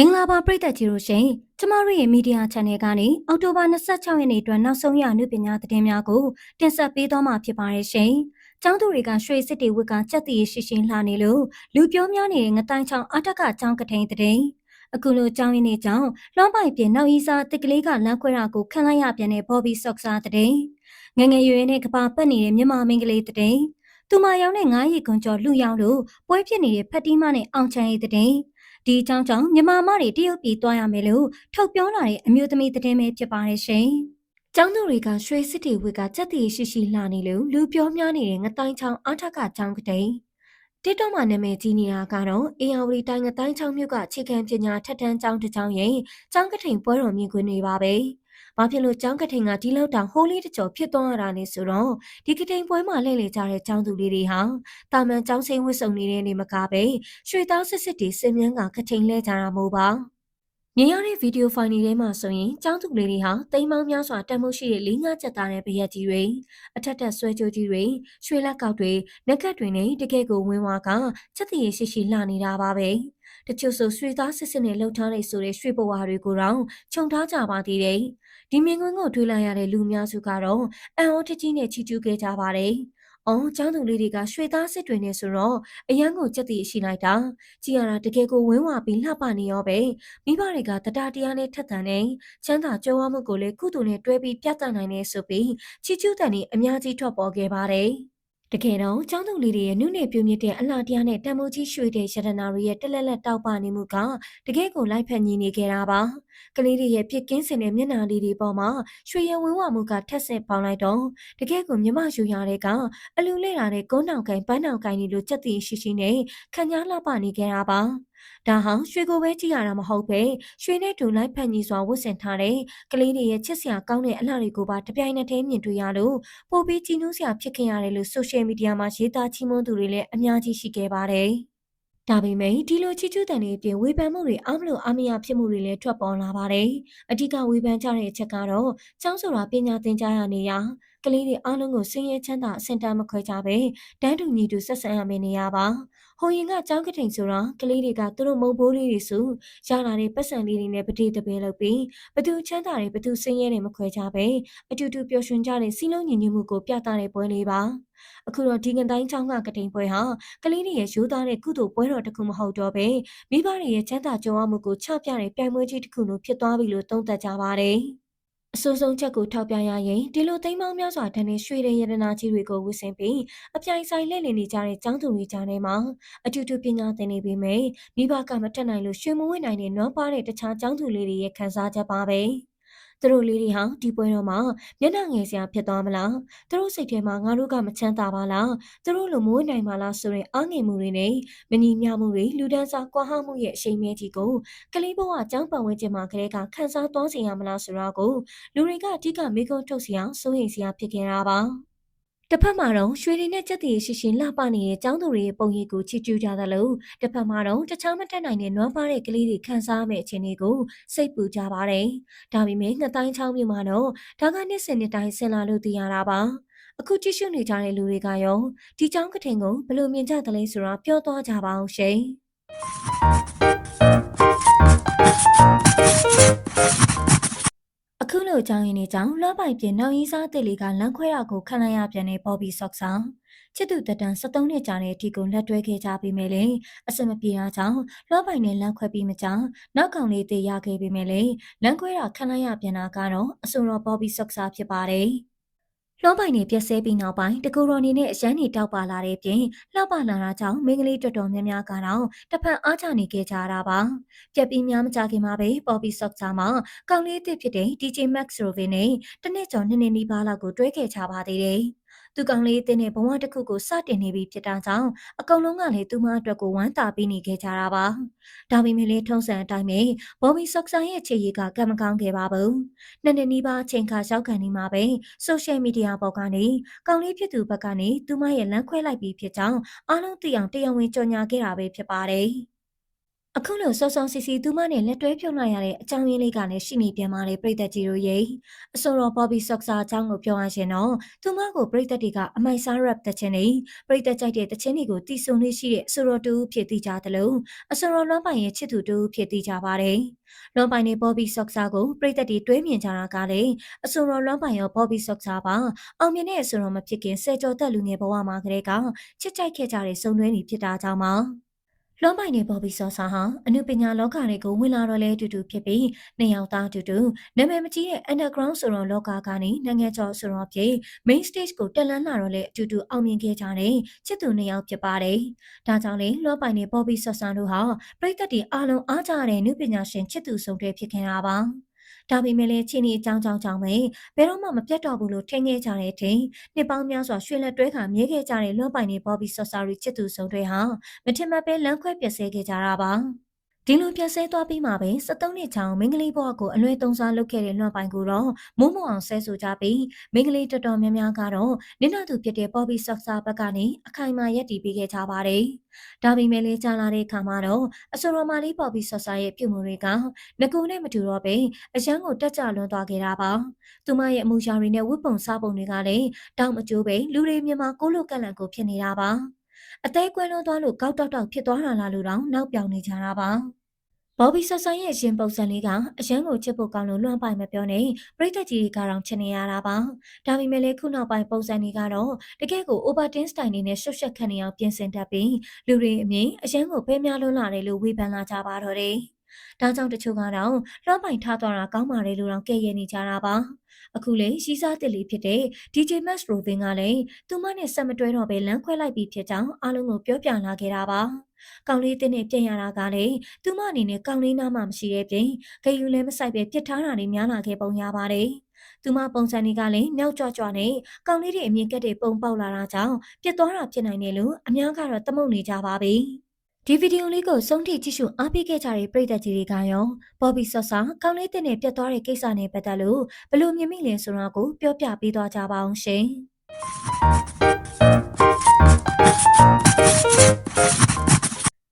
မင်္ဂလာပါပရိသတ်ကြီးတို့ရှင်ကျမတို့ရဲ့မီဒီယာ channel ကနေအောက်တိုဘာ26ရက်နေ့အတွက်နောက်ဆုံးရအနုပညာသတင်းများကိုတင်ဆက်ပေးသွားမှာဖြစ်ပါတယ်ရှင်။ကျောင်းသူတွေကရွှေစစ်တီဝက်ကစက်တီရှိရှိလှနေလို့လူပြောများနေတဲ့ငတိုင်းချောင်းအထက်ကကျောင်းကထိန်တဲ့အခုလိုကျောင်းရင်းနေကြောင်းလွန်ပိုင်ပြနောက်ဤစားတစ်ကလေးကလမ်းခွဲတာကိုခံလိုက်ရပြန်တဲ့ဘော်ဘီဆော့စားတဲ့ငငယ်ရွယ်နဲ့ကပါပတ်နေတဲ့မြန်မာမင်းကလေးတဲ့သူမရောင်တဲ့ငားရီကွန်ကျော်လူရောင်လို့ပွဲဖြစ်နေတဲ့ဖက်တီးမနဲ့အောင်ချမ်းရဲ့တဲ့ ဒီအကြောင်းကြောင့်မြမမတွေတရုတ်ပြည်သွားရမယ်လို့ထုတ်ပြောလာတဲ့အမျိုးသမီးသတင်းပဲဖြစ်ပါတယ်ရှင်။ကျောင်းသူတွေကရွှေစစ်တီဝက်ကစက်တီရှိရှိလှနေလို့လူပြောများနေတဲ့ငတိုင်းချောင်းအားထက်ကကျောင်းကတိန်တစ်တော့မှနာမည်ကြီးနေတာကတော့အေယာဝတီတိုင်းငတိုင်းချောင်းမြို့ကခြေခံပညာထက်တန်းကျောင်းတစ်ကျောင်းရဲ့ကျောင်းကထိန်ပွဲတော်မြင်ကွင်းတွေပါပဲ။ ဘာဖြစ်လို့ကျောင်းကထိန်ကဒီလောက်တောင်ဟိုးလေးတကြော်ဖြစ်သွားရတာလဲဆိုတော့ဒီကထိန်ပွဲမှာလှည့်လေကြတဲ့ကျောင်းသူလေးတွေဟာတာမန်ကျောင်းစိမ်းဝတ်စုံနေတဲ့နေမကပဲရွှေသားစစ်စစ်တွေစင်မြန်းကကထိန်လဲကြတာမို့ပါမြင်ရတဲ့ဗီဒီယိုဖိုင်တွေထဲမှာဆိုရင်ကျောင်းသူလေးတွေဟာတိမ်မောင်းများစွာတန်မိုးရှိတဲ့လေးငါးချက်သားတဲ့ဗရက်ကြီးတွေအထက်ထက်ဆွဲကြိုးကြီးတွေရွှေလက်ကောက်တွေနက်ကတ်တွေနဲ့တကယ်ကိုဝင်းဝါကချက်တရရှိရှိလှနေတာပါပဲတချို့ဆိုရွှေသားစစ်စစ်နဲ့လှုပ်ထားတဲ့ဆိုတဲ့ရွှေပဝါတွေကိုတော့ခြုံထားကြပါသေးတယ် ဒီမြင်ကွင်းကိုတွေ့လိုက်ရတဲ့လူများစုကတော့အံ့ဩတကြီးနဲ့ချီကျူးခဲ့ကြပါတယ်။အော်ကျောင်းသူလေးတွေကရွှေသားစစ်တွေနဲ့ဆိုတော့အရန်ကိုကြက်တီရှိလိုက်တာ။ကြည်ရတာတကယ်ကိုဝင်းဝါပြီးလှပနေရောပဲ။မိဘတွေကတတတရားနဲ့ထက်သန်နေချမ်းသာကြွယ်ဝမှုကိုလည်းကုသိုလ်နဲ့တွဲပြီးပြသနိုင်နေဆိုပြီးချီကျူးတန်နေအများကြီးထွက်ပေါ်ခဲ့ပါတယ်။ တကယ်တော့ကျောင်းသူလေးတွေရဲ့နုနယ်ပြုံးမြင့်တဲ့အလှတရားနဲ့တံမိုးကြီးရွှေတဲ့ရတနာတွေရဲ့တက်လက်လက်တောက်ပနေမှုကတကယ်ကိုလိုက်ဖက်ညီနေခဲ့တာပါကလေးတွေရဲ့ပြစ်ကင်းစင်တဲ့မျက်နှာလေးတွေပေါ်မှာရွှေရဝင်းဝမှုကထက်ဆင့်ပေါင်းလိုက်တော့တကယ်ကိုမြမယူရတဲ့ကအလူလဲတာတဲ့ကုန်းနောင်ကိုင်ပန်းနောင်ကိုင်တွေလိုကြက်တီရှိရှိနဲ့ခံကြားလှပနေခဲ့တာပါ ဒါဟောင်းရွှေကိုပဲကြည့်ရတာမဟုတ်ပဲရွှေနဲ့တူလိုက်ဖက်ညီစွာဝတ်ဆင်ထားတဲ့ကလေးတွေရဲ့ချစ်စရာကောင်းတဲ့အလှတွေကိုပါတပြိုင်နက်တည်းမြင်တွေ့ရလို့ပိုပြီးကြည်နူးစရာဖြစ်ခဲ့ရတယ်လို့ဆိုရှယ်မီဒီယာမှာရေးသားချီးမွမ်းသူတွေလည်းအများကြီးရှိခဲ့ပါတယ်။ဒါပေမဲ့ဒီလိုချီကျူးတန်တွေအပြင်ဝေဖန်မှုတွေအားမလို့အားမရဖြစ်မှုတွေလည်းထွက်ပေါ်လာပါတယ်။အဓိကဝေဖန်ကြတဲ့အချက်ကတော့ကျောင်းဆိုတာပညာသင်ကြားရနေရကလေးတွေအားလုံးကိုဆင်းရဲချမ်းသာအဆင့်တန်းမခွဲကြပဲတန်းတူညီတူဆက်ဆံရမယ့်နေရာပါ ဟိုရင်ကကြောင်းကထိန်ဆိုတော့ကလေးတွေကသူတို့မုံဘိုးလေးတွေစုရလာတဲ့ပတ်စံလေးတွေနဲ့ပတိတပင်းလုပ်ပြီးဘသူချမ်းသာတွေဘသူဆင်းရဲတွေမခွဲကြပဲအတူတူပျော်ရွှင်ကြတဲ့စီလုံးညီညွတ်မှုကိုပြသတဲ့ပွဲလေးပါအခုတော့ဒီငတိုင်းချောင်းကကတိန်ပွဲဟာကလေးတွေရဲ့ရိုးသားတဲ့ကုသိုလ်ပွဲတော်တစ်ခုမဟုတ်တော့ပဲမိဘတွေရဲ့ချမ်းသာကြွယ်ဝမှုကိုချပြတဲ့ပြိုင်ပွဲကြီးတစ်ခုလိုဖြစ်သွားပြီလို့သုံးသပ်ကြပါတယ်။ အဆိုးဆုံးချက်ကိုထောက်ပြရရင်ဒီလိုသိမ်းပေါင်းများစွာတန်းတဲ့ရွှေရရတနာကြီးတွေကိုဝှဆင်ပြီးအပြိုင်ဆိုင်လှည့်လည်နေကြတဲ့ကျောင်းသူတွေကြားထဲမှာအထူးထူးပညာသင်နေပေမဲ့မိဘကမတက်နိုင်လို့ရွှေမဝဲနိုင်တဲ့နွမ်းပါတဲ့တခြားကျောင်းသူလေးတွေရဲ့ခံစားချက်ပါပဲ။ သူတို့လေးတွေဟာဒီပွဲတော်မှာမျက်နှာငယ်စရာဖြစ်သွားမလားသူတို့စိတ်ထဲမှာငါတို့ကမချမ်းသာပါလားသူတို့လိုမိုးနိုင်ပါလားဆိုရင်အားငယ်မှုတွေနဲ့မညီမျှမှုတွေလူဒန်းစားကွာဟမှုရဲ့အရှိန်မြဲကြီးကိုကလေးဘဝအကြောင်းပတ်ဝန်းကျင်မှာကလေးကခန်းစားသွားစေရမလားဆိုတော့ကိုလူတွေကအဓိကမိကုံးထုတ်စရာစိုးရိမ်စရာဖြစ်ခဲ့တာပါ တစ်ဖက်မှာတော့ရွှေတွေနဲ့ကြက်တီရှိရှိလှပနေတဲ့ចောင်းသူတွေရဲ့ပုံရိပ်ကိုချီကျူးကြသလိုတစ်ဖက်မှာတော့တခြားမတက်နိုင်တဲ့နွမ်းပါတဲ့ကလေးတွေခန်းစားမဲ့အခြေအနေကိုစိတ်ပူကြပါတယ်။ဒါပေမဲ့ငတိုင်းချောင်းမြို့မှာတော့ဒါကနှစ်စဉ်နှစ်တိုင်းဆင်လာလို့သိရတာပါ။အခုကြည့်ရှုနေကြတဲ့လူတွေကရောဒီចောင်းကထိန်ကိုဘယ်လိုမြင်ကြသလဲဆိုတာပြောသွားကြပါအောင်ရှင်။အခု လိုကြောင်းရင်းနေကြောင်းလောပိုင်ပြင်နောက်ရင်းစားတစ်လီကလမ်းခွဲတာကိုခံလိုက်ရပြန်တဲ့ပေါ်ဘီဆော့ဆောင်ချစ်သူတတန်73နှစ်ကြာတဲ့အထိကိုလက်တွဲခဲ့ကြပြီးမယ်လေအစမပြေတာကြောင့်လောပိုင်နဲ့လမ်းခွဲပြီးမကြောင်နောက်ကောင်လေးတည်ရခဲ့ပြီးမယ်လေလမ်းခွဲတာခံလိုက်ရပြန်တာကတော့အစုံတော်ပေါ်ဘီဆော့စာဖြစ်ပါတယ် လောပိုင်နေပြက်ဆဲပြီးနောက်ပိုင်းတကူရော်နေနဲ့အရန်နေတောက်ပါလာတဲ့ပြင်လှပလာတာကြောင့်မိန်းကလေးတော်တော်များများကတော့တဖန်အားချနေခဲ့ကြတာပါပြက်ပြီးများမကြခင်မှာပဲပေါ်ပီဆော့ချာမှာကောင်လေးတစ်ဖြစ်တဲ့ DJ Max Rovin နဲ့တနစ်ကျော်နှစ်နှစ်နီးပါးလောက်ကိုတွဲခဲ့ကြပါသေးတယ် သူကောင်လေးအသင်းနဲ့ဘဝတစ်ခုကိုစတင်နေပြီဖြစ်တာကြောင့်အကောင်လုံးကလည်းသူမအတွက်ကိုဝမ်းသာပြီးနေခဲ့ကြတာပါ။ဒါပေမဲ့လည်းထုံးစံအတိုင်းပဲဘော်ဘီဆော့ဆန်ရဲ့ခြေရည်ကကံမကောင်းခဲ့ပါဘူး။နှစ်နှစ်နီးပါးအချိန်ခါရောက်ကန်နေမှာပဲဆိုရှယ်မီဒီယာပေါ်ကနေကောင်လေးဖြစ်သူဘက်ကနေသူမရဲ့လမ်းခွဲလိုက်ပြီးဖြစ်ကြောင်းအားလုံးသိအောင်တရားဝင်ကြေညာခဲ့တာပဲဖြစ်ပါတယ်။ အခုလိုစောစောစီစီသူမနဲ့လက်တွဲပြုံးလိုက်ရတဲ့အကြောင်းရင်းလေးကလည်းရှိနေပြန်ပါလေပြည်သက်ကြီးတို့ရေအစောတော် Bobby Soxa အကြောင်းကိုပြောရရှင်တော့သူမကိုပြည်သက်တွေကအမိုက်စား rap တခြင်းနေပြည်သက်ကြိုက်တဲ့တခြင်းတွေကိုတီးဆုံနေရှိတဲ့အစောတော်တူဖြစ်တည်ကြတယ်လို့အစောတော်လွမ်းပိုင်ရဲ့ချစ်သူတူဖြစ်တည်ကြပါတယ်လွမ်းပိုင်နဲ့ Bobby Soxa ကိုပြည်သက်တွေတွဲမြင်ကြတာကလည်းအစောတော်လွမ်းပိုင်ရော Bobby Soxa ပါအောင်မြင်တဲ့အစောတော်မဖြစ်ခင်ဆယ်ကျော်သက်လူငယ်ဘဝမှာကလေးကချစ်ကြိုက်ခဲ့ကြတဲ့စုံတွဲနေဖြစ်တာကြောင့်ပါ လွန်ပိုင်နေပေါ်ပြီးစောစာဟာအနုပညာလောကတွေကိုဝင်လာတော့လဲအတူတူဖြစ်ပြီးနှစ်ယောက်သားအတူတူနာမည်မကြီးတဲ့ underground ဆိုတော့လောကကနေနိုင်ငံကျော်ဆိုတော့ဖြစ် main stage ကိုတက်လန်းလာတော့လဲအတူတူအောင်မြင်ခဲ့ကြတဲ့ချစ်သူနှစ်ယောက်ဖြစ်ပါတယ်။ဒါကြောင့်လေလွန်ပိုင်နေပေါ်ပြီးစောဆန်တို့ဟာပရိသတ်တွေအားလုံးအားကြတဲ့နုပညာရှင်ချစ်သူဆုံးတွေဖြစ်ခဲ့တာပါ။ ဒါပေမဲ့လည်းချင်းဒီအကြောင်းကြောင့်ကြောင့်ပဲဘယ်တော့မှမပြတ်တော့ဘူးလို့ထင်ခဲ့ကြတဲ့အချိန်နှစ်ပေါင်းများစွာရွှေလက်တွဲခါမြဲခဲ့ကြတဲ့လွှတ်ပိုင်နေဘော်ဘီဆော့ဆာရီချစ်သူစုံတွေဟာမထင်မှတ်ပဲလမ်းခွဲပြဆဲခဲ့ကြတာပါ ဒီလိုပြဆဲသွားပြီးမှပဲ73နှစ်ချောင်းမင်္ဂလိဘွားကိုအလွဲသုံးစားလုပ်ခဲ့တဲ့လွှတ်ပိုင်ကိုတော့မိုးမအောင်ဆဲဆိုကြပြီးမင်္ဂလိတော်တော်များများကတော့နင်းနာသူဖြစ်တဲ့ပေါ်ဘီဆော့ဆာဘက်ကနေအခိုင်အမာရပ်တည်ပေးခဲ့ကြပါတယ်။ဒါပေမဲ့လည်းကြာလာတဲ့အခါမှာတော့အဆိုတော်မာလေးပေါ်ဘီဆော့ဆာရဲ့ပြုမှုတွေကငကူနဲ့မတူတော့ပဲအရန်ကိုတက်ကြလွန်သွားခဲ့တာပါ။သူမရဲ့အမှုရာတွေနဲ့ဝတ်ပုံစားပုံတွေကလည်းတောင်းမကျိုးပဲလူတွေမြန်မာကိုလိုကန့်လန့်ကိုဖြစ်နေတာပါ။အသေးကွဲလွန်သွားလို့ကောက်တောက်တောက်ဖြစ်သွားတာလားလို့တော့နောက်ပြောင်နေကြတာပါ။ ဘော်ဘီဆဆန်ရဲ့ရှင်ပုံစံလေးကအရန်ကိုချစ်ဖို့ကောင်းလို့လွှမ်းပိုင်မပြောနဲ့ပြိတ္တကြီးတွေကတော့ချင်နေရတာပါဒါပေမဲ့လည်းခုနောက်ပိုင်းပုံစံတွေကတော့တကယ့်ကို overtin style နေနဲ့ရှုပ်ရှက်ခန့်နေအောင်ပြင်ဆင်တတ်ပြီးလူတွေအမြင်အရန်ကိုဖဲများလွန်းလာတယ်လို့ဝေဖန်လာကြပါတော့တယ် ဒါကြောင့်တချို့ကတော့လွှမ်းပိုင်ထားသွားတာကောင်းပါတယ်လို့တော့ကဲ့ရဲ့နေကြတာပါအခုလေရှိစားတစ်လေးဖြစ်တဲ့ DJ Max Robin ကလည်းသူမနဲ့ဆက်မတွဲတော့ပဲလမ်းခွဲလိုက်ပြီးဖြစ်ကြောင်းအားလုံးကိုပြောပြလာခဲ့တာပါ။ကောင်လေးတင်းနဲ့ပြင်ရတာကလည်းသူမအနေနဲ့ကောင်လေးနားမှမရှိတဲ့ပြင်ဂယူလည်းမဆိုင်ပဲပြစ်ထားတာတွေများလာခဲ့ပုံရပါတယ်။သူမပုံစံတွေကလည်းမြောက်ကြွကြွနဲ့ကောင်လေးတွေအမြင်ကက်တွေပုံပေါက်လာတာကြောင့်ပြစ်သွားတာဖြစ်နိုင်တယ်လို့အများကတော့သမုတ်နေကြပါပြီ။ ဒီဗီဒီယိုလေးကိုဆုံးထိကြည့်ရှုအားပေးခဲ့ကြတဲ့ပရိသတ်ကြီးတွေကရောဘော်ဘီဆော့ဆာကောင်းလေးတဲ့နဲ့ပြတ်သွားတဲ့ကိစ္စနဲ့ပတ်သက်လို့ဘလို့မြင်မိလဲဆိုတာကိုပြောပြပေးသွားကြပါအောင်ရှင်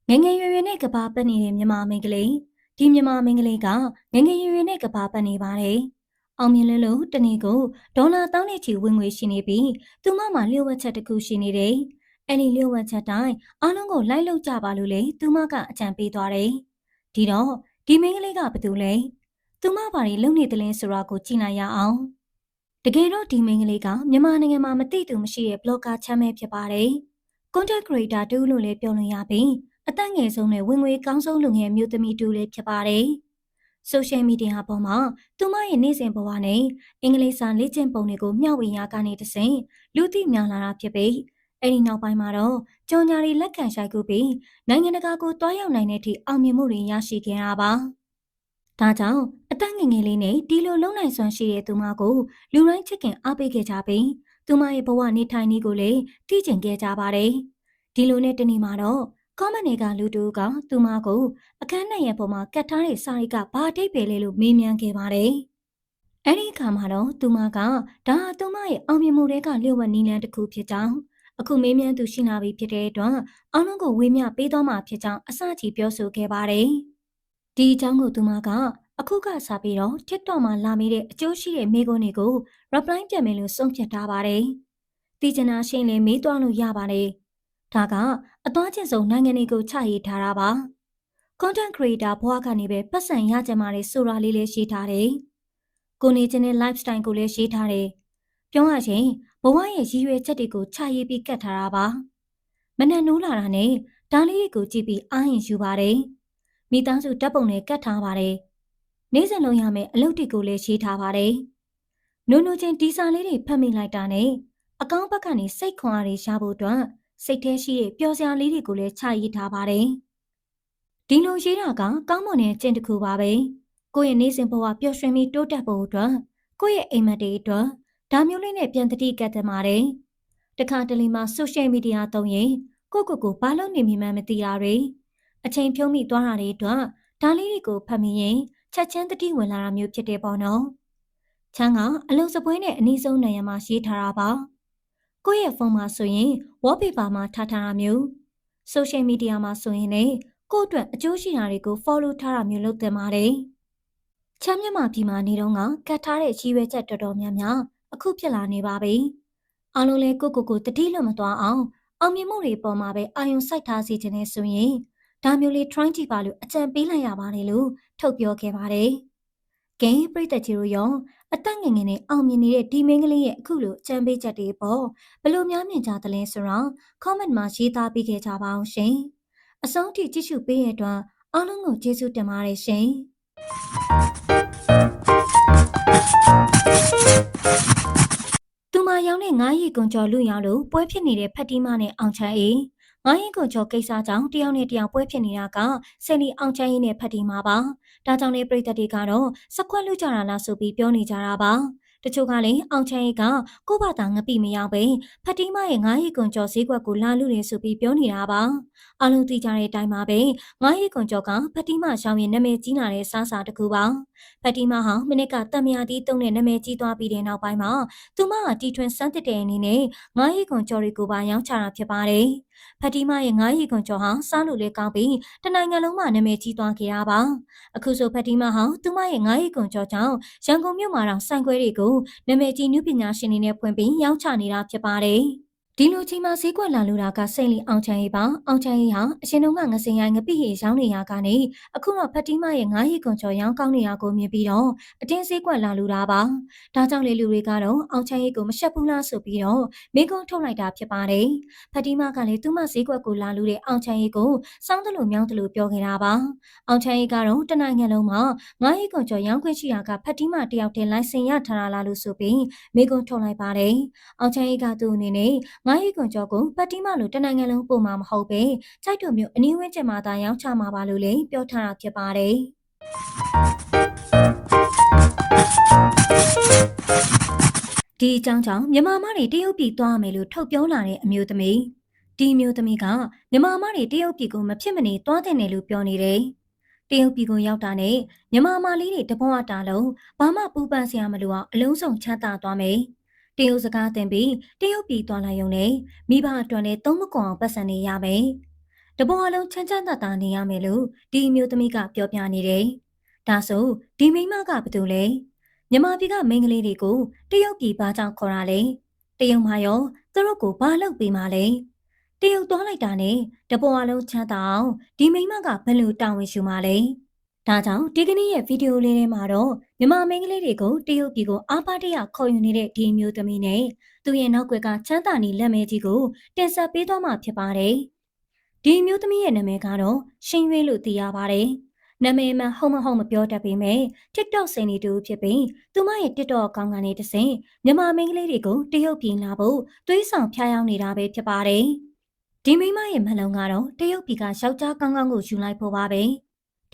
ငငယ်ရွယ်ရွယ်နဲ့ကဘာပတ်နေတဲ့မြမမင်းကလေးဒီမြမမင်းကလေးကငငယ်ရွယ်ရွယ်နဲ့ကဘာပတ်နေပါတယ်အောင်မြင်လဲလို့တနေ့ကိုဒေါ်လာတောင်းနဲ့ချီဝင်ငွေရှိနေပြီးသူမမှလျှို့ဝှက်ချက်တစ်ခုရှိနေတယ် အဲ့ဒီလျှို့ဝှက်ချက်တိုင်းအားလုံးကိုလိုက်လုပ်ကြပါလို့လေသူမကအကြံပေးသွားတယ်။ဒီတော့ဒီမင်းကလေးကဘာတူလဲ။သူမဘာတွေလုပ်နေတယ်လဲဆိုတာကိုကြည့်နိုင်ရအောင်။တကယ်တော့ဒီမင်းကလေးကမြန်မာနိုင်ငံမှာမသိသူမရှိတဲ့ blogger channel ဖြစ်ပါတယ်။ content creator တူလို့လည်းပြောလို့ရပြီးအသက်ငယ်ဆုံးနဲ့ဝင်ငွေကောင်းဆုံးလူငယ်မျိုးသမီးတူလည်းဖြစ်ပါတယ်။ social media ပေါ်မှာသူမရဲ့နေ့စဉ်ဘဝနဲ့အင်္ဂလိပ်စာလေ့ကျင့်ပုံတွေကိုမျှဝေရကနေတဆင့်လူသိများလာတာဖြစ်ပြီး အဲ့ဒီနောက်ပိုင်းမှာတော့ကြော်ညာတွေလက်ခံရှိုက်ကူပြီးနိုင်ငံတကာကိုတွားရောက်နိုင်တဲ့အထိအောင်မြင်မှုတွေရရှိခဲ့တာပါ။ဒါကြောင့်အသက်ငယ်ငယ်လေးနဲ့ဒီလိုလုံနိုင်စွမ်းရှိတဲ့သူမကိုလူတိုင်းချစ်ခင်အားပေးခဲ့ကြပြီးသူမရဲ့ဘဝနေထိုင်နည်းကိုလည်းသိကျင်ခဲ့ကြပါတယ်။ဒီလိုနဲ့တနေ့မှာတော့ကောမန်နေကလူတူကသူမကိုအခန်းနဲ့ရဲ့ပေါ်မှာကတ်ထားတဲ့စာရိကဘာတိတ်ပဲလဲလို့မေးမြန်းခဲ့ပါတယ်။အဲ့ဒီအခါမှာတော့သူမကဒါသူမရဲ့အောင်မြင်မှုတွေကလျှို့ဝှက်နည်းလမ်းတစ်ခုဖြစ်ကြောင်း အခုမေးမြန်းသူရှိလာပြီဖြစ်တဲ့အတွက်အားလုံးကိုဝေမျှပေးတော့မှာဖြစ်ကြောင်းအစကြီးပြောဆိုခဲ့ပါတယ်။ဒီအကြောင်းကိုသူမကအခုကစားပြီးတော့ TikTok မှာလာမေးတဲ့အကျိုးရှိတဲ့မိကုန်းတွေကို reply ပြန်မယ်လို့ဆုံးဖြတ်ထားပါတယ်။တီချနာရှင်းလင်းမေးသွားလို့ရပါတယ်။ဒါကအသွားချင်းဆုံးနိုင်ငံတွေကိုချရေးထားတာပါ။ content creator ဘဝကနေပဲပတ်စံရကြမှာလေဆိုတာလေးလေးရှိထားတယ်။ကိုနေချင်းတဲ့ lifestyle ကိုလည်းရှိထားတယ်။ပြောရရင် ဘဝရဲ့ရည်ရွယ်ချက်တွေကိုခြာရေးပြီးကတ်ထားတာပါမနက်နိုးလာတာနဲ့ဒါလေးတွေကိုကြည့်ပြီးအားရင်ယူပါတယ်မိသားစုတပ်ပုံနဲ့ကတ်ထားပါတယ်နေ့စဉ်လုံးရမယ်အလုပ်တွေကိုလည်းရေးထားပါတယ်နုံနုံချင်းဒီစာလေးတွေဖတ်မိလိုက်တာနဲ့အကောင့်ဘက်ကနေစိတ်ခွန်အားတွေရဖို့အတွက်စိတ်ထဲရှိတဲ့ပျော်စရာလေးတွေကိုလည်းခြာရေးထားပါတယ်ဒီလိုရေးတာကကောင်းမွန်တဲ့ကျင့်တစ်ခုပါပဲကိုယ့်ရဲ့နေ့စဉ်ဘဝပျော်ရွှင်ပြီးတိုးတက်ဖို့အတွက်ကိုယ့်ရဲ့အိမ်မက်တွေအတွက် ဒါမျိုးလေးနဲ့ပြန်တတိကတ်တယ်ပါတယ်။တခါတလေမှာ social media သုံးရင်ကိုကိုကိုဘာလို့နေမိမှန်းမသိတာတွေအချိန်ဖြုံးမိသွားတာတွေအတွက်ဒါလေးတွေကိုဖတ်မိရင်ချက်ချင်းတတိဝင်လာတာမျိုးဖြစ်တယ်ပေါ့နော်။ချမ်းကအလုံးစပွဲနဲ့အနည်းဆုံးနေရာမှာရေးထားတာပါ။ကိုယ့်ရဲ့ဖုန်းမှာဆိုရင် wallpaper မှာထားထားတာမျိုး social media မှာဆိုရင်လည်းကိုယ့်အတွက်အကျိုးရှိတာတွေကို follow ထားတာမျိုးလုပ်သင့်ပါတယ်။ချမ်းမြတ်မာပြည်မှာနေတော့ကကတ်ထားတဲ့ရည်ရွယ်ချက်တော်တော်များများ အခုဖြစ်လာနေပါပြီ။အားလုံးလည်းကိုကိုကိုတတိလွတ်မသွားအောင်အောင်မြင်မှုတွေပေါ်မှာပဲအာယုံစိုက်ထားစီခြင်းနဲ့ဆိုရင်ဒါမျိုးလေး try ကြည့်ပါလို့အကြံပေးလိုက်ရပါတယ်လို့ထုတ်ပြောခဲ့ပါတယ်။ဂိမ်းပြိတ္တကြီးတို့ရောအသက်ငယ်ငယ်နဲ့အောင်မြင်နေတဲ့ဒီမင်းကလေးရဲ့အခုလိုအကြံပေးချက်တွေပေါ်ဘယ်လိုများမြင်ကြသလဲဆိုတော့ comment မှာရေးသားပေးခဲ့ကြပါအောင်ရှင်။အဆုံးထိကြည့်ရှုပေးရတဲ့အတွက်အားလုံးကိုကျေးဇူးတင်ပါတယ်ရှင်။သူ မရောင်းတဲ့ငါးရီကွန်ကျော်လူရောင်လို့ပွဲဖြစ်နေတဲ့ဖတ်တီးမနဲ့အောင်ချမ်းအေးငါးရင်ကွန်ကျော်ကိစ္စကြောင့်တယောက်နဲ့တယောက်ပွဲဖြစ်နေတာကဆယ်လီအောင်ချမ်းအေးနဲ့ဖတ်တီးမှာပါဒါကြောင့်လေပြည်သက်တွေကတော့စက်ခွက်လူကြတာလားဆိုပြီးပြောနေကြတာပါ တချို့ကလည်းအောင်ချမ်းရေးကကို့ဘာသာငပိမရောက်ပဲဖတ်တီးမရဲ့ငါးရီကွန်ကျော်ဈေးကွက်ကိုလာလူနေဆိုပြီးပြောနေတာပါအလုံးသိကြတဲ့အတိုင်းပါပဲငါးရီကွန်ကျော်ကဖတ်တီးမရှောင်းရင်နာမည်ကြီးလာတဲ့စားစာတစ်ခုပါဖတ်တီးမဟာမိနစ်ကတမယာတီးတုံးတဲ့နာမည်ကြီးသွားပြီးတဲ့နောက်ပိုင်းမှာသူမကတီထွင်စမ်းတစ်တဲ့အနေနဲ့ငါးရီကွန်ကျော်တွေကိုပါရောင်းချတာဖြစ်ပါတယ် ဖတ်တီးမရဲ့ငါးရီကွန်ကျော်ဟာစားလို့လည်းကောင်းပြီးတနိုင်ငံလုံးမှာနာမည်ကြီးသွားခဲ့တာပါအခုဆိုဖတ်တီးမဟာသူမရဲ့ငါးရီကွန်ကျော်ကြောင့်ရန်ကုန်မြို့မှာတော့စိုင်ခွဲတွေကိုနာမည်ကြီးနုပညာရှင်တွေနဲ့ဖွင့်ပြီးရောင်းချနေတာဖြစ်ပါတယ်။ ဒီလိုချိန်မှာဈေးကွက်လာလို့တာကစိတ်လီအောင်ချမ်းရေးပါအောင်ချမ်းရေးဟာအရှင်တို့ကငစင်ရိုင်းငပိဟေရောင်းနေရကနေအခုတော့ဖတ်တီးမရဲ့ငါးရီကွန်ချော်ရောင်းကောင်းနေတာကိုမြင်ပြီးတော့အတင်းဈေးကွက်လာလို့တာပါဒါကြောင့်လေလူတွေကတော့အောင်ချမ်းရေးကိုမရှက်ဘူးလားဆိုပြီးတော့မိကုန်းထုတ်လိုက်တာဖြစ်ပါတယ်ဖတ်တီးမကလည်းသူမဈေးကွက်ကိုလာလို့တဲ့အောင်ချမ်းရေးကိုစောင်းတယ်လို့မြောင်းတယ်လို့ပြောခဲ့တာပါအောင်ချမ်းရေးကတော့တနိုင်ငံလုံးမှာငါးရီကွန်ချော်ရောင်းခွင့်ရှိတာကဖတ်တီးမတယောက်တည်းလိုင်စင်ရထားတာလားလို့ဆိုပြီးမိကုန်းထုတ်လိုက်ပါတယ်အောင်ချမ်းရေးကသူ့အနေနဲ့ငါးရီကွန်ကျော်ကိုပတ်တီးမလို့တနိုင်ငံလုံးပို့မှာမဟုတ်ပဲကြိုက်တုံမျိုးအနည်းဝန်းကျင်မှာသာရောင်းချမှာပါလို့လည်းပြောထားတာဖြစ်ပါတယ်ဒီအကြောင်းကြောင့်မြန်မာမတွေတရုတ်ပြည်သွားမယ်လို့ထုတ်ပြောလာတဲ့အမျိုးသမီးဒီမျိုးသမီးကမြန်မာမတွေတရုတ်ပြည်ကိုမဖြစ်မနေသွားတဲ့နယ်လို့ပြောနေတယ်တရုတ်ပြည်ကိုရောက်တာနဲ့မြန်မာမလေးတွေတပွားတာလုံးဘာမှပူပန်စရာမလိုအောင်အလုံးစုံချမ်းသာသွားမယ်။ တရုတ်စကားသင်ပြီးတရုတ်ပြည်သွားလာရုံနဲ့မိဘအတွက်လည်းသုံးမကွန်အောင်ပတ်စံနေရမယ်။တဘောအလုံးချမ်းချမ်းသာသာနေရမယ်လို့ဒီအမျိုးသမီးကပြောပြနေတယ်။ဒါဆိုဒီမိမကဘာတူလဲ။မြမပြည်ကမိန်းကလေးတွေကိုတရုတ်ပြည်ဘာကြောင့်ခေါ်တာလဲ။တရုတ်မှာရောသူတို့ကိုဘာလုပ်ပေးမှလဲ။တရုတ်သွားလိုက်တာနဲ့တဘောအလုံးချမ်းသာအောင်ဒီမိမကဘယ်လိုတာဝန်ယူမှလဲ။ ဒါကြောင့်ဒီကနေ့ရဲ့ဗီဒီယိုလေးထဲမှာတော့မြန်မာမိန်းကလေးတွေကိုတရုတ်ပြည်ကိုအားပါတရခေါ်ယူနေတဲ့ဒီမျိုးသမီးနဲ့သူ့ရဲ့နောက်ွယ်ကချမ်းသာနေလက်မဲကြီးကိုတင်ဆက်ပေးသွားမှာဖြစ်ပါတယ်။ဒီမျိုးသမီးရဲ့နာမည်ကတော့ရှင်ရွေးလို့သိရပါတယ်။နာမည်မှဟုတ်မဟုတ်မပြောတတ်ပေမဲ့ TikTok စင်နေတူဖြစ်ပြီးသူမရဲ့ TikTok အကောင့်ကနေတဆင့်မြန်မာမိန်းကလေးတွေကိုတရုတ်ပြည်လာဖို့သွေးဆောင်ဖျားယောင်းနေတာပဲဖြစ်ပါတယ်။ဒီမိမရဲ့မလုံးကတော့တရုတ်ပြည်ကယောက်ျားကောင်းကောင်းကိုယူလိုက်ဖို့ပါပဲ။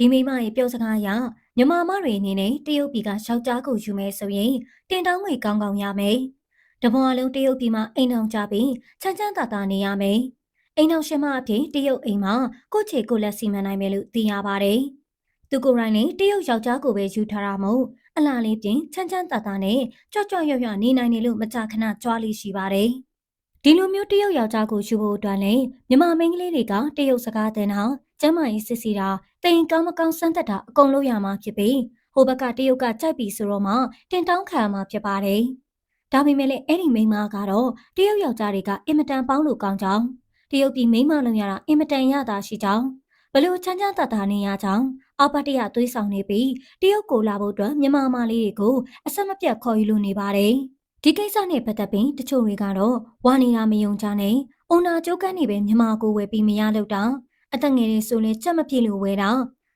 ဒီမိမရဲ့ပြောစကားအရမြမမတွေအနေနဲ့တရုတ်ပြည်ကယောက်ျားကိုယူမယ်ဆိုရင်တင်တောင်းငွေကောင်းကောင်းရမယ်။တဘောအလုံးတရုတ်ပြည်မှာအိမ်အောင်ကြပြီးချမ်းချမ်းသာသာနေရမယ်။အိမ်အောင်ရှင်မအဖြစ်တရုတ်အိမ်မှာကိုချေကိုလက်စီမံနိုင်မယ်လို့သိရပါတယ်။သူကိုယ်တိုင်လည်းတရုတ်ယောက်ျားကိုပဲယူထားတာမို့အလားလေးပြင်ချမ်းချမ်းသာသာနဲ့ကြော့ကြော့ရွရွနေနိုင်တယ်လို့မကြာခဏကြွားလိရှိပါတယ်။ဒီလိုမျိုးတရုတ်ယောက်ျားကိုယူဖို့အတွက်လည်းမြမမိန်းကလေးတွေကတရုတ်စကားသင်တာကျမ်းမာရေးစစ်စီတာ တိမ်ကောင်းမကောင်းစမ်းသက်တာအကုန်လုပ်ရမှာဖြစ်ပြီးဟိုဘက်ကတရုတ်ကကြိုက်ပြီဆိုတော့မှတင်တောင်းခံရမှာဖြစ်ပါတယ်။ဒါပေမဲ့လည်းအဲ့ဒီမိန်းမကတော့တရုတ်ယောက်ျားတွေကအင်မတန်ပေါင်းလို့ကောင်းကြောင်းတရုတ်ပြည်မိန်းမလုံးရတာအင်မတန်ရတာရှိကြောင်းဘလို့ချမ်းချမ်းသာသာနေရကြောင်းအပတရသွေးဆောင်နေပြီးတရုတ်ကိုလာဖို့အတွက်မြန်မာမလေးတွေကိုအဆက်မပြတ်ခေါ်ယူလို့နေပါတယ်။ဒီကိစ္စနဲ့ပတ်သက်ပြီးတချို့တွေကတော့ဝါနေတာမယုံကြနဲ့အုံနာကြိုးကန်းနေပဲမြန်မာကိုဝယ်ပြီးမရလို့တောင် အသက်ငယ်တွေဆိုရင်ကြက်မပြည့်လို့ဝဲတာ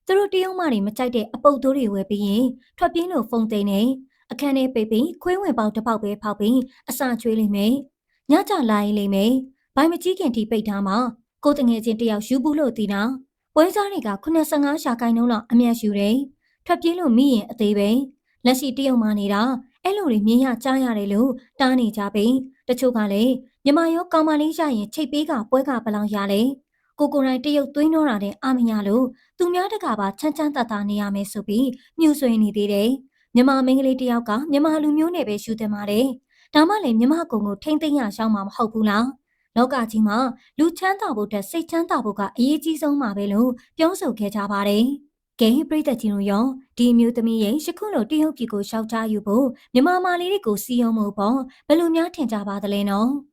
သူတို့တရုတ်မတွေမကြိုက်တဲ့အပုပ်သိုးတွေဝဲပြီးရင်ထွက်ပြေးလို့ဖုန်သိမ်းနေအခန်းထဲပိတ်ပြီးခွေးဝင်ပေါက်တစ်ပေါက်ပဲဖောက်ပြီးအစာကျွေးလိမ့်မယ်ညကြလာရင်လိမ့်မယ်ဘိုင်မကြီးခင်ထိပိတ်ထားမှာကိုတငယ်ချင်းတယောက်ယူဘူးလို့တီးတာပွဲစားတွေက85ရှာကိုင်းလုံးလောက်အမျက်ယူတယ်ထွက်ပြေးလို့မိရင်အသေးပဲလက်ရှိတရုတ်မှနေတာအဲ့လိုတွေမြင်ရကြားရတယ်လို့တားနေကြပြီတချို့ကလည်းမြမရောကောင်မလေးရရင်ချိတ်ပေးကပွဲကဘလောင်ရလဲ ကိုကိုတိုင်းတရုတ်သွင်းတော့တာနဲ့အာမညာလို့သူများတကပါချမ်းချမ်းသာသာနေရမယ်ဆိုပြီးမြှူဆွေးနေသေးတယ်။မြမမင်းကလေးတယောက်ကမြမလူမျိုးနဲ့ပဲရှူတင်ပါတယ်။ဒါမှလည်းမြမကုံကိုထိမ့်သိမ့်ရရှောင်းမှာမဟုတ်ဘူးလား။လောကကြီးမှာလူချမ်းသာဖို့တက်စိတ်ချမ်းသာဖို့ကအရေးကြီးဆုံးမှာပဲလို့ပြောဆိုခဲ့ကြပါတယ်။ကဲပြိတက်ချင်းတို့ရောဒီမျိုးသမီးရဲ့ရှခုလိုတရုတ်ပြည်ကိုရှောက်ကြယူဖို့မြမမာလေးတွေကိုစီယုံမှုပေါ့ဘယ်လိုများထင်ကြပါသလဲနော်။